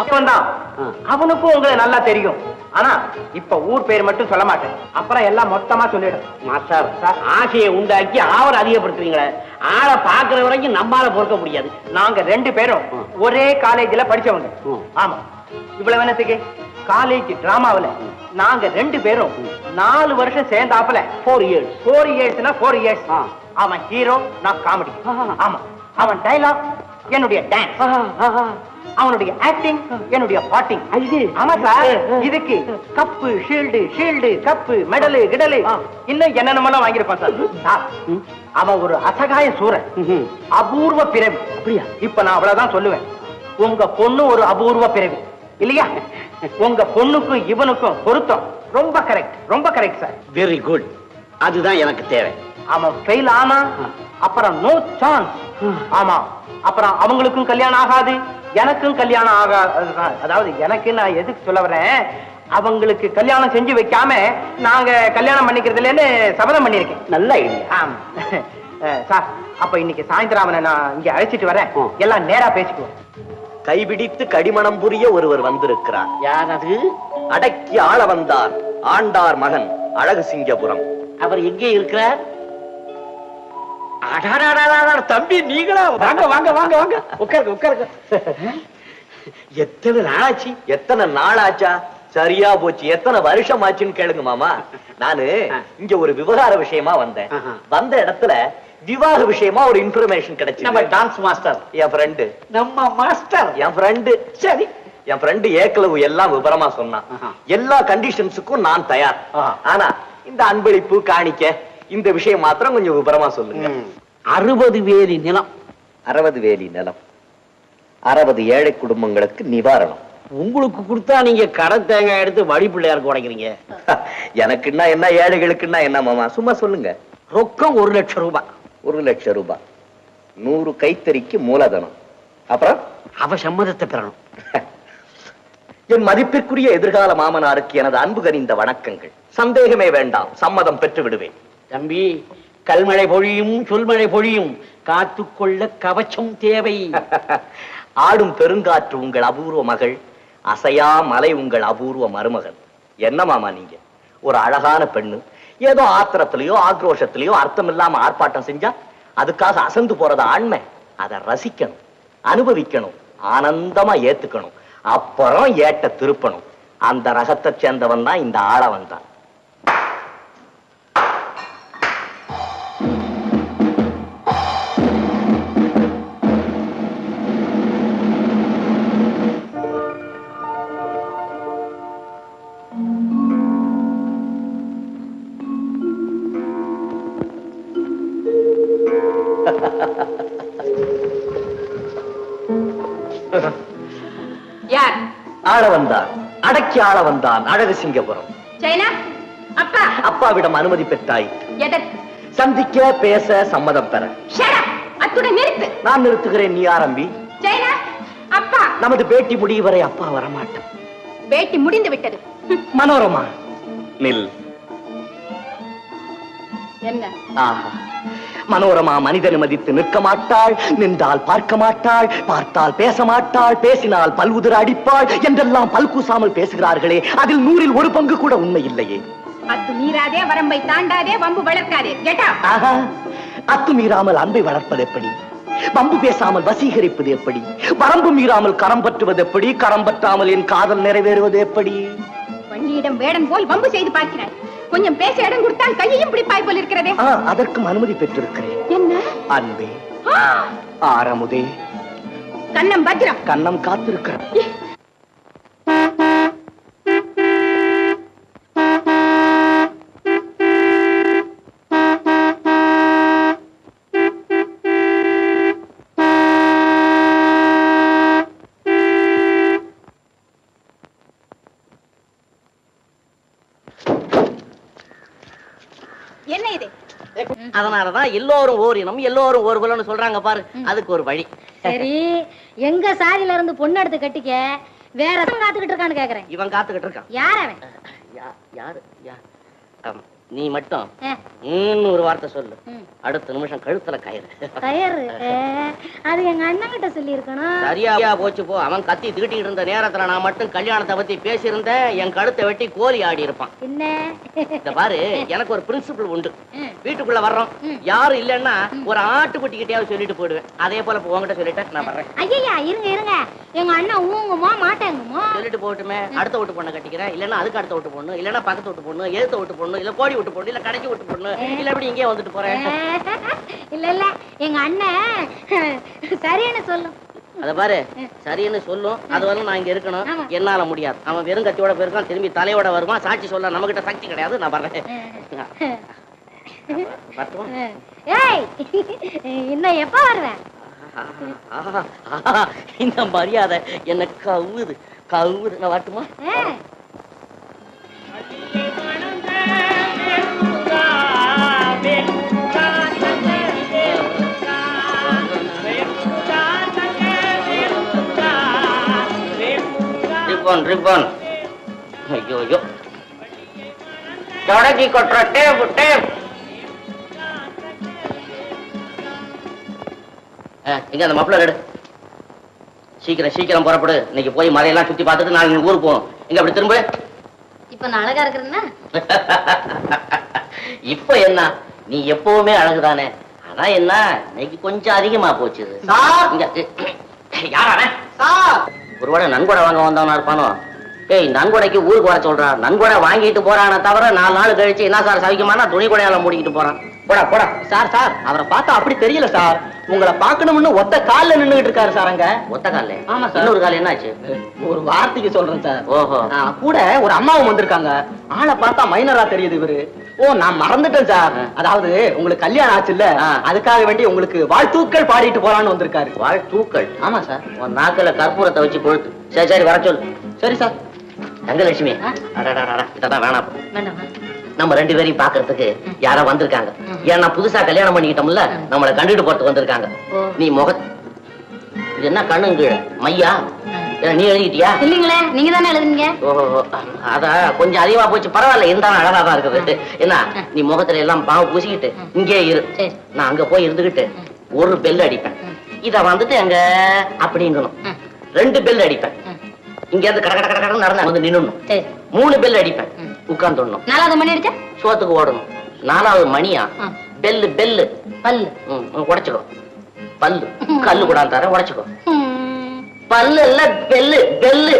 அப்பந்தான். அவனுக்கும் உங்களை நல்லா தெரியும். ஆனா இப்ப ஊர் பேர் மட்டும் சொல்ல மாட்டேன். அப்புறம் எல்லாம் மொத்தமா சொல்லிடும். மாஸ்டர் ஆசையை உண்டாக்கி ஆவரை அதிகப்படுத்துறீங்களே. ஆளை பாக்குற வரைக்கும் நம்மால பொறுக்க முடியாது. நாங்க ரெண்டு பேரும் ஒரே காலேஜ்ல படிச்சவங்க. ஆமா. இவ்வளவு என்னத்துக்கு? காலேஜ் டிராமாவுல. நாங்க ரெண்டு பேரும் நாலு வருஷம் சேர்ந்தாப்புல. ஃபோர் இயர்ஸ் ஃபோர் இயர்ஸ்னா ஃபோர் இயர்ஸ். அவன் ஹீரோ நான் காமெடி. ஆமா. அவன் டைலாக் என்னுடைய டான்ஸ் அவனுடைய ஆக்டிங் என்னுடைய பாட்டிங் ஆமா சார் இதுக்கு cup shield shield cup medal கிடலு இன்னும் என்னென்னமெல்லாம் வாங்கியிருப்பான் சார் சார் அவன் ஒரு அசகாய சூரன். அபூர்வ பிறவி. அப்படியா? இப்ப நான் அவ்வளவுதான் சொல்லுவேன். உங்க பொண்ணு ஒரு அபூர்வ பிறவி. இல்லையா? உங்க பொண்ணுக்கும் இவனுக்கும் பொருத்தம். ரொம்ப கரெக்ட் ரொம்ப கரெக்ட் சார் வெரி குட் அதுதான் எனக்கு தேவை. அவன் ஃபெயில் ஆனா அப்புறம் நோ சான்ஸ் ஆமா அப்புறம் அவங்களுக்கும் கல்யாணம் ஆகாது எனக்கும் கல்யாணம் ஆகா அதாவது எனக்கு நான் எதுக்கு சொல்ல வரேன் அவங்களுக்கு கல்யாணம் செஞ்சு வைக்காம நாங்க கல்யாணம் பண்ணிக்கிறதுலன்னு சபதம் பண்ணிருக்கேன் நல்ல ஐடியா சார் அப்ப இன்னைக்கு சாயந்தரம் அவனை நான் இங்க அழைச்சிட்டு வரேன். எல்லாம் நேரா பேசிக்குவோம். கைபிடித்து கடிமணம் புரிய ஒருவர் வந்திருக்கிறார். யார் அது? அடக்கி ஆள வந்தார். ஆண்டார் மகன் அழகு சிங்கபுரம். அவர் எங்கே இருக்கிறார்? தம்பி நீங்களா? வாங்க வாங்க வாங்க வாங்க. உட்காருங்க உட்காருங்க. எத்தனை நாளாச்சு? எத்தனை நாளாச்சா? சரியா போச்சு. எத்தனை வருஷம் ஆச்சுன்னு கேளுங்க மாமா. நானு இங்க ஒரு விவகார விஷயமா வந்தேன். வந்த இடத்துல விவாக விஷயமா ஒரு இன்ஃபர்மேஷன் நம்ம கிடைச்சு டான்ஸ் மாஸ்டர் என் ஃப்ரெண்டு நம்ம மாஸ்டர் என் ஃப்ரெண்டு சரி. என் ஃப்ரெண்டு ஏக்களவு எல்லாம் விவரமா சொன்னான். எல்லா கண்டிஷன்ஸுக்கும் நான் தயார். ஆனா இந்த அன்பளிப்பு காணிக்க இந்த விஷயம் மாத்திரம் கொஞ்சம் விவரமா சொல்லுங்க. அறுபது வேலி நிலம். அறுபது வேலி நிலம். அறுபது ஏழை குடும்பங்களுக்கு நிவாரணம். உங்களுக்கு கொடுத்தா நீங்க கடை தேங்காய் எடுத்து வழி பிள்ளையாருக்கு உடைக்கிறீங்க. எனக்குன்னா என்ன ஏழைகளுக்குன்னா என்ன மாமா? சும்மா சொல்லுங்க. ரொக்கம் ஒரு லட்சம் ரூபாய் ஒரு லட்சம் ரூபாய் நூறு கைத்தறிக்கு மூலதனம். அப்புறம்? அவ சம்மதத்தை பெறணும். என் மதிப்பிற்குரிய எதிர்கால மாமனாருக்கு எனது அன்பு கனிந்த வணக்கங்கள். சந்தேகமே வேண்டாம். சம்மதம் பெற்று விடுவேன் தம்பி கல்மழை பொழியும் சொல்மழை பொழியும். காத்துக்கொள்ள கவச்சம் தேவை. ஆடும் பெருங்காற்று உங்கள் அபூர்வ மகள் அசையா மலை உங்கள் அபூர்வ மருமகன். என்ன மாமா நீங்க? ஒரு அழகான பெண்ணு. ஏதோ ஆத்திரத்திலயோ ஆக்ரோஷத்திலயோ அர்த்தம் இல்லாம ஆர்ப்பாட்டம் செஞ்சா அதுக்காக அசந்து போறது ஆண்மை. அதை ரசிக்கணும் அனுபவிக்கணும் ஆனந்தமா ஏத்துக்கணும். அப்புறம் ஏட்ட திருப்பணும். அந்த ரகத்தை சேர்ந்தவன் தான் இந்த ஆளவன் தான். ஆள வந்தான். அடக்கி ஆள வந்தான். அழகு சிங்கபுரம் அப்பா. அப்பாவிடம் அனுமதி பெற்றாய். சந்திக்க பேச சம்மதம் பெற அத்துடன் நான் நிறுத்துகிறேன் நீ ஆரம்பி. அப்பா. நமது பேட்டி முடியும் வரை அப்பா வரமாட்டான் பேட்டி முடிந்து விட்டது. மனோரமா. நில். என்ன ஆஹா. மனோரமா மனிதனை மதித்து நிற்க மாட்டாள் நின்றால் பார்க்க மாட்டாள் பார்த்தால் பேச மாட்டாள் பேசினால் பல்வுதிர அடிப்பாள் என்றெல்லாம் பல்கூசாமல் பேசுகிறார்களே அதில் நூறில் ஒரு பங்கு கூட உண்மை இல்லையே. அத்து மீறாதே வரம்பை தாண்டாதே வம்பு வளர்க்காதே அத்துமீறாமல் அன்பை வளர்ப்பது எப்படி? வம்பு பேசாமல் வசீகரிப்பது எப்படி? வரம்பு மீறாமல் கரம் பற்றுவது எப்படி? கரம் பற்றாமல் என் காதல் நிறைவேறுவது எப்படி? வள்ளியிடம் வேடம் போல் வம்பு செய்து பார்க்கிறாய். கொஞ்சம் பேச இடம் கொடுத்தால் கையையும் பிடிப்பாய் போல் இருக்கிறதே. அதற்கும் அனுமதி பெற்றிருக்கிறேன். என்ன? அன்பே ஆரமுதே. கண்ணம் பத்திரம். கண்ணம் காத்திருக்கிறேன். அதனாலதான் எல்லோரும் ஓர் இனம் எல்லோரும் ஒரு குலம்னு சொல்றாங்க பாரு. அதுக்கு ஒரு வழி. சரி எங்க சாதியில இருந்து பொண்ணு எடுத்து கட்டிக்க வேற காத்துக்கிட்டு இருக்கான்னு கேக்குறேன். இவன் காத்துக்கிட்டு இருக்கான். யார் அவன்? யாரு? நீ மட்டும். ஒரு வார்த்தை சொல்லு. அடுத்த நிமிஷம் கழுத்துல கயிறு. கயறு அது எங்க அண்ணன் கிட்ட சொல்லி இருக்கணும் சரியா போச்சு போ. அவன் கத்தி தீட்டிட்டு இருந்த நேரத்துல நான் மட்டும் கல்யாணத்தை பத்தி பேசியிருந்தேன். என் கழுத்தை வெட்டி கோலி ஆடி இருப்பான் என்ன பாரு எனக்கு ஒரு பிரின்சிபல் உண்டு. வீட்டுக்குள்ள வர்றோம். யாரும் இல்லைன்னா ஒரு ஆட்டுக்குட்டிக்கிட்டயாவது சொல்லிட்டு போயிடுவேன். அதே போல உன்கிட்ட சொல்லிட்டேன் நான் வர்றேன். ஐயா இருங்க இருங்க. எங்க அண்ணன் ஊங்குமோ மாட்டாங்குமோ? சொல்லிட்டு போட்டுமே. அடுத்த வீட்டு பொண்ணை கட்டிக்கிறேன். இல்லன்னா அதுக்கு அடுத்த வீட்டு பொண்ணு. இல்லன்னா பக்கத்து வீட்டு பொண்ணு. எழுத்த வீட்டு பொண்ணு. இல்ல கோடி வீட்டு பொண்ணு. இல்ல கடைக்கு வீட்டு பொண்ணு. இல்ல இப்படி இங்கே வந்துட்டு போறேன்? இல்ல இல்ல. எங்க அண்ணன் சரியான சொல்லும். அத பாரு. சரின்னு சொல்லும். அது வரலும் நான் இங்க இருக்கணும். என்னால முடியாது. அவன் வெறும் கத்தியோட போயிருக்கான் திரும்பி தலையோட வருவான். சாட்சி சொல்ல நம்மகிட்ட சக்தி கிடையாது. நான் வர்றேன். இன்னும் எப்ப வருவேன்? இந்த மரியாதை என்ன கவுது கவுது. நான் வரட்டுமா. Ribbon ribbon. ஐயோ ஐயோ தொடக்கி கொட்டுற டேப் டேப். இங்க அந்த மப்பிள எடு. சீக்கிரம் சீக்கிரம் புறப்படு. இன்னைக்கு போய் மலையெல்லாம் சுத்தி பார்த்துட்டு நாளைக்கு ஊருக்கு போகணும். இங்க அப்படி திரும்ப. இப்ப நான் அழகா இருக்கிறேன்னா? இப்ப என்ன? நீ எப்பவுமே அழகுதானே? ஆனா என்ன? இன்னைக்கு கொஞ்சம் அதிகமா போச்சு. இது. சார். இங்க யார் அவன்? சார்! ஒருவேளை நன்கொடை வாங்க வந்தவனா இருப்பானோ? ஏய் நன்கொடைக்கு ஊருக்கு வர சொல்றான் நன்கொடை வாங்கிட்டு போறானே தவிர நாலு நாள் கழிச்சு என்ன சார் சவிக்குமானா துணி கொடையால மூடிக்கிட்டு போறான். போடா போடா. சார் சார் அவரை பார்த்தா அப்படி தெரியல சார். உங்களை பார்க்கணும்னு ஒத்த கால்ல நின்னுகிட்டு இருக்காரு சார் அங்க. ஒத்த கால்ல? ஆமா சார். இன்னொரு கால் என்னாச்சு? ஒரு வார்த்தைக்கு சொல்றேன் சார். ஓஹோ. கூட ஒரு அம்மாவும் வந்திருக்காங்க. ஆளை பார்த்தா மைனரா தெரியுது இவரு. ஓ நான் மறந்துட்டேன் சார். அதாவது உங்களுக்கு கல்யாணம் ஆச்சுல்ல? ஆ. அதுக்காக வேண்டி உங்களுக்கு வாழ்த்தூக்கள் பாடிட்டு போலான்னு வந்திருக்காரு. வாழ் தூக்கள் ஆமா சார். உன் நாக்குல கற்பூரத்தை வச்சு கொழுத்து சரி சரி வர சொல்லு. சரி சார். தங்கலட்சுமி இதெல்லாம் வேணாம் நம்ம ரெண்டு பேரையும் பாக்குறதுக்கு யாரோ வந்திருக்காங்க ஏன்னா புதுசா கல்யாணம் பண்ணிக்கிட்டோம்ல நம்மள கண்டுட்டு போறதுக்கு வந்திருக்காங்க. நீ முக இது என்ன கண்ணு கீழே மையா நீ எழுதிட்டியா இல்லீங்களே நீங்க தானே எழுதுனீங்க ஓஹோ அதான் கொஞ்சம் அதிகமா போச்சு பரவாயில்ல இருந்தாலும் அழகா தான் இருக்குது என்ன நீ முகத்துல எல்லாம் பாவ பூசிக்கிட்டு இங்கே இரு. நான் அங்க போய் இருந்துகிட்டு ஒரு பெல் அடிப்பேன் இத வந்துட்டு அங்க அப்படிங்கணும். ரெண்டு பெல் அடிப்பேன் ம். இங்க இருந்து கட கட கட நடந்து வந்து சரி. மூணு பெல் அடிப்பேன். ம். உட்கார்ந்துடணும். நாலாவது மணி அடிச்சா? சோத்துக்கு ஓடணும். நாலாவது மணியா. பெல்லு. பெல்லு பல்லு உடைச்சுக்கோ. பல்லு. கல்லு கூட தரேன் உடைச்சுக்கோ. பல்லு இல்ல பெல்லு பெல்லு.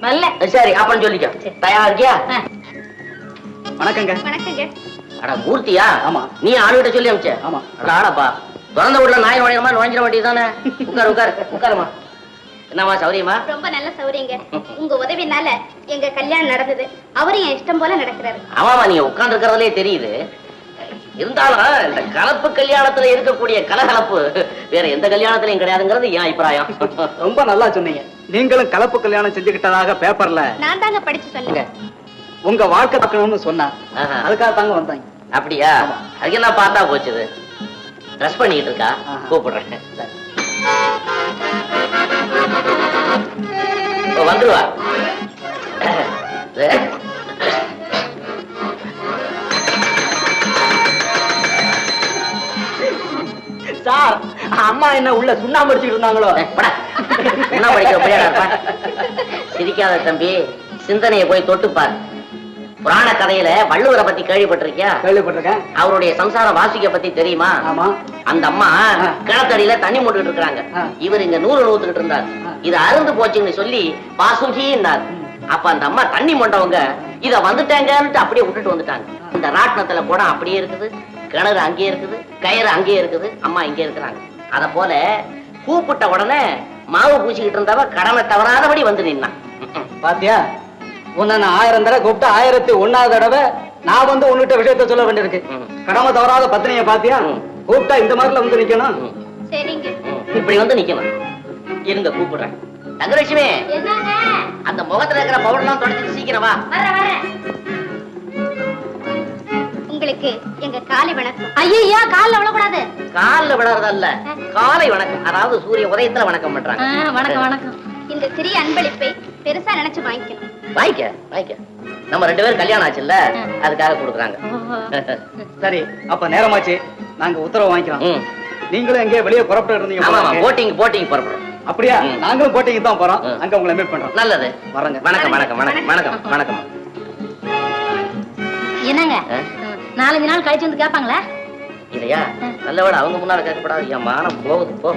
பல்ல சரி அப்புறம் சொல்லிக்கோ. சரி. தயாரா இருக்கியா? ஆ. வணக்கங்க. வணக்கங்க. அட மூர்த்தியா? ஆமா. நீ ஆளுகிட்ட சொல்லி அமிச்ச? ஆமா. ஆடப்பா திறந்த வீட்டுல நாய் நுழையிற மாதிரி நுழைஞ்சிட வேண்டியதுதானே? உட்காரு உட்காரு உட்காருமா. என்னம்மா சௌரியமா ரொம்ப நல்ல சௌரியங்க. உங்க உதவினால எங்க கல்யாணம் நடந்தது. அவரும் என் இஷ்டம் போல நடக்கிறாரு. ஆமாமா நீங்க உட்கார்ந்து இருக்கிறதுலே தெரியுது. இருந்தாலும் இந்த கலப்பு கல்யாணத்துல இருக்கக்கூடிய கலகலப்பு வேற எந்த கல்யாணத்திலையும் கிடையாதுங்கிறது என் அபிப்பிராயம். ரொம்ப நல்லா சொன்னீங்க. நீங்களும் கலப்பு கல்யாணம் செஞ்சுக்கிட்டதாக பேப்பர்ல நான் தாங்க படிச்சு சொன்னேன். உங்க வாழ்க்கை பார்க்கணும்னு சொன்னா. அதுக்காக தாங்க வந்தாங்க. அப்படியா? அதுக்கு என்ன பார்த்தா போச்சுது. ட்ரெஸ் பண்ணிட்டு இருக்கா. கூப்பிடுறேன். வந்துருவா சார் அம்மா என்ன உள்ள சுண்ணாம்பு அடிச்சுட்டு இருந்தாங்களோ. என்ன படிக்கிற இருப்பா? சிரிக்காத தம்பி சிந்தனையை போய் தொட்டு பாரு புராண கதையில வள்ளுவரை பத்தி கேள்விப்பட்டிருக்கியா? கேள்விப்பட்டிருக்கேன். அவருடைய சம்சார வாசிக்க பத்தி தெரியுமா? ஆமா. அந்த அம்மா. கிணத்தடியில தண்ணி மூட்டுட்டு இருக்காங்க ஆ. இவர் இங்க நூறு நூத்துக்கிட்டு இருந்தார். இது அருந்து போச்சுன்னு சொல்லி பாசுகின்னார் அப்ப அந்த அம்மா தண்ணி மொண்டவங்க இத வந்துட்டாங்கன்னுட்டு அப்படியே விட்டுட்டு வந்துட்டாங்க. இந்த ராட்டினத்துல குடம் அப்படியே இருக்குது கிணறு அங்கேயே இருக்குது கயிறு அங்கேயே இருக்குது அம்மா இங்கே இருக்கிறாங்க. அத போல கூப்பிட்ட உடனே மாவு பூசிக்கிட்டு இருந்தவ கடமை தவறாதபடி வந்து நின்னான். பாத்தியா? உன்னை நான் ஆயிரம் தடவை கூப்பிட்டு ஆயிரத்தி ஒன்னாவது தடவை நான் வந்து உன்கிட்ட விஷயத்த சொல்ல வேண்டியிருக்கு. கடமை தவறாத பத்தினிய பாத்தியா. கூப்பிட்டா இந்த மாதிரில வந்து நிக்கணும். சரிங்க. இப்படி வந்து நிக்கணும். இருங்க கூப்பிடுறேன். தங்கலட்சுமி என்னங்க? அந்த முகத்துல இருக்கிற பவுடர்லாம் தொடச்சிட்டு சீக்கிரம் வா. வர வர உங்களுக்கு எங்க காலை வணக்கம். ஐயா கால்ல விழக்கூடாது. கால்ல விழறதல்ல. காலை வணக்கம். அதாவது சூரிய உதயத்துல வணக்கம் பண்றாங்க. வணக்கம் வணக்கம். இந்த சிறிய அன்பளிப்பை பெருசா நினைச்சு வாங்கிக்கணும். வாங்கிக்க வாங்கிக்க. நம்ம ரெண்டு பேரும் கல்யாணம் ஆச்சுல்ல? அதுக்காக கொடுக்குறாங்க. சரி அப்ப நேரமாச்சு. நாங்க உத்தரவு வாங்கிக்கிறோம். நீங்களும் எங்கேயோ வெளியே புறப்பட்டு இருந்தீங்க. போட்டிங் போட்டிங் புறப்படுறோம். அப்படியா. நாங்களும் கோட்டைக்கு தான் போறோம். அங்க உங்களை மீட் பண்றோம். நல்லது. வரேங்க. வணக்கம் வணக்கம் வணக்கம் வணக்கம். வணக்கம் என்னங்க? நாலஞ்சு நாள் கழிச்சு வந்து கேட்பாங்களா இல்லையா? நல்ல வேளை அவங்க முன்னால கேட்கப்படாது. என் மானம் போகுது போ